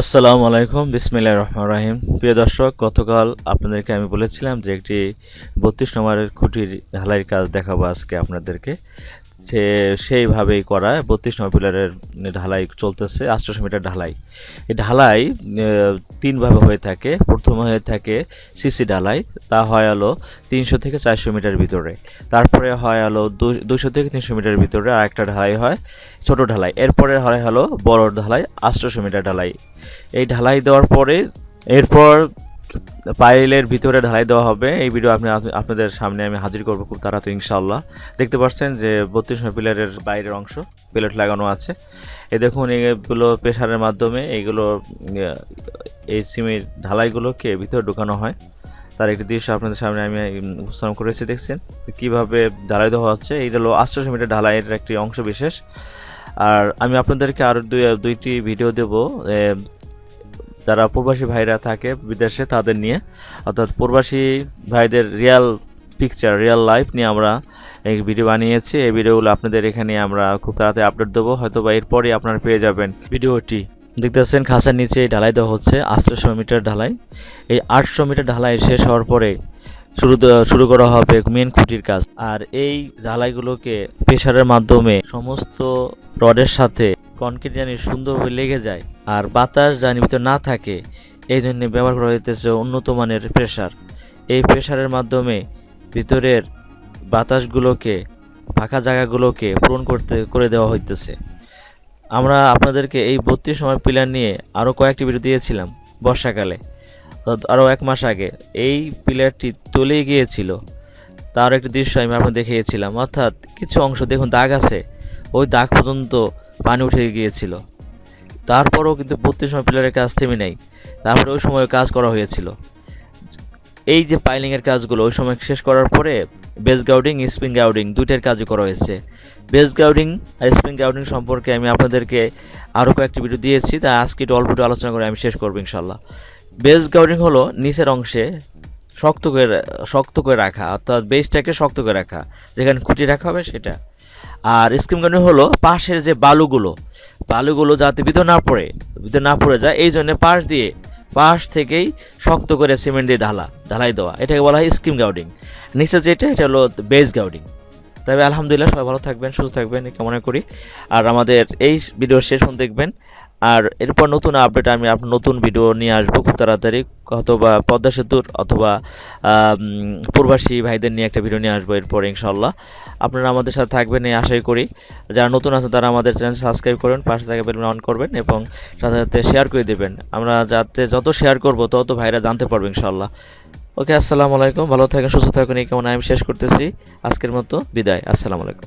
আসসালামু আলাইকুম, বিসমিল্লাহ রহমান রাহিম। প্রিয় দর্শক, গতকাল আপনাদেরকে আমি বলেছিলাম যে একটি বত্রিশ নম্বরের খুঁটির ঢালাইয়ের কাজ দেখাবো আজকে আপনাদেরকে। সে সেইভাবেই করা বত্রিশ নম্বর পিলারের ঢালাই চলতেছে আটশোশো মিটার ঢালাই। এই ঢালাই তিনভাবে হয়ে থাকে। প্রথমে হয়ে থাকে সিসি ঢালাই, তা হয় আলো তিনশো থেকে চারশো মিটার ভিতরে। তারপরে হয় হলো দুশো থেকে তিনশো মিটার ভিতরে আর একটা ঢালাই হয় ছোট ঢালাই। এরপরে হয় হলো বড় ঢালাই আটশোশো মিটার ঢালাই। এই ঢালাই দেওয়ার পরে, এরপর পাইলের ভিতরে ঢালাই দেওয়া হবে। এই ভিডিও আপনি আপনি- আপনাদের সামনে আমি হাজির করব খুব তাড়াতাড়ি ইনশাল্লাহ দেখতে পাচ্ছেন যে বত্রিশ পিলারের বাইরের অংশ প্লেট লাগানো আছে। এ দেখুন, এগুলো প্রেশারের মাধ্যমে এইগুলো এই সিমের ঢালাইগুলোকে ভিতরে ঢুকানো হয়। তার একটি দৃশ্য আপনাদের সামনে আমি উপস্থাপন করেছি, দেখছেন? কীভাবে ঢালাই দেওয়া হচ্ছে। এই হলো আটশোশো মিটার ঢালাইয়ের একটি অংশ বিশেষ। আর আমি আপনাদেরকে আরও দুই, দুইটি ভিডিও দেব যারা প্রবাসী ভাইরা থাকে বিদেশে, তাদের নিয়ে, অর্থাৎ প্রবাসী ভাইদের রিয়াল পিকচার রিয়েল লাইফ নিয়ে আমরা এই ভিডিও বানিয়েছি। এই ভিডিওগুলো আপনাদের এখানে আমরা খুব তাড়াতাড়ি আপডেট দেবো। হয়তো বা এরপরই আপনারা পেয়ে যাবেন ভিডিওটি দেখতেছেন খাঁচার নিচে এই ঢালাই দেওয়া হচ্ছে আটশোশো মিটার ঢালাই। এই আটশো মিটার ঢালাই শেষ হওয়ার পরে শুরু শুরু করা হবে মেন খুঁটির কাজ। আর এই ঢালাইগুলোকে প্রেশারের মাধ্যমে সমস্ত রডের সাথে কনক্রিট জানি সুন্দরভাবে লেগে যায়। আর বাতাস জানি ভিতরে না থাকে, এই জন্য ব্যবহার করা হইতেছে উন্নত মানের প্রেশার এই প্রেশারের মাধ্যমে ভিতরের বাতাসগুলোকে, ফাঁকা জায়গাগুলোকে পূরণ করতে, করে দেওয়া হইতেছে। আমরা আপনাদেরকে এই বত্রিশ সময় পিলার নিয়ে আরও কয়েকটি ভিডিও দিয়েছিলাম বর্ষাকালে। আরও এক মাস আগে এই পিলারটি তলিয়ে গিয়েছিল। তার একটি দৃশ্য আমি আপনাদের দেখিয়েছিলাম। অর্থাৎ কিছু অংশ দেখুন, দাগ আছে। ওই দাগ পর্যন্ত পানি উঠে গিয়েছিল। তারপরেও কিন্তু বত্রিশ সময় পিলারের কাজ থেমে নেই। তারপরে ওই সময় কাজ করা হয়েছিল। এই যে পাইলিংয়ের কাজগুলো ওই সময় শেষ করার পরে বেস গাউডিং স্প্রিং গাউডিং দুইটার কাজই করা হয়েছে। বেস গাউডিং আর স্প্রিং গাউডিং সম্পর্কে আমি আপনাদেরকে আরও কয়েকটি ভিডিও দিয়েছি, তা আজকে একটু অল্প একটু আলোচনা করে আমি শেষ করব ইনশাল্লাহ বেস গাউডিং হলো নিচের অংশে শক্ত করে শক্ত করে রাখা, অর্থাৎ বেসটাকে শক্ত করে রাখা, যেখানে খুঁটি রাখা হবে সেটা। আর স্কিম গাউডিং হলো পাশের যে বালুগুলো বালুগুলো যাতে ভিতর না পড়ে, ভিতর না পড়ে যায়, এই জন্য পাশ দিয়ে, পাশ থেকেই শক্ত করে সিমেন্ট দিয়ে ঢালা, ঢালাই দেওয়া। এটাকে বলা হয় স্কিম গাউডিং। নিচে যেটা, এটা হলো বেজ গাউডিং। তবে আলহামদুলিল্লাহ সবাই ভালো থাকবেন, সুস্থ থাকবেন কামনা করি। আর আমাদের এই ভিডিও শেষ দেখবেন। আর এরপর নতুন আপডেট আমি আপনার নতুন ভিডিও নিয়ে আসব খুব তাড়াতাড়ি। অথবা পদ্মা সেতুর অথবা প্রবাসী ভাইদের নিয়ে একটা ভিডিও নিয়ে আসব এরপর ইনশাল্লাহ আপনারা আমাদের সাথে থাকবেন এই আশাই করি। যারা নতুন আছে তারা আমাদের চ্যানেল সাবস্ক্রাইব করবেন পাশে থাকা বেল অন করবেন এবং সাথে সাথে শেয়ার করে দেবেন। আমরা যাতে যত শেয়ার করব তত ভাইরা জানতে পারবে ইনশাল্লাহ ওকে, আসসালামু আলাইকুম। ভালো থাকেন, সুস্থ থাকুন, এই কেমন আমি শেষ করতেছি। আজকের মতো বিদায়। আসসালামু আলাইকুম।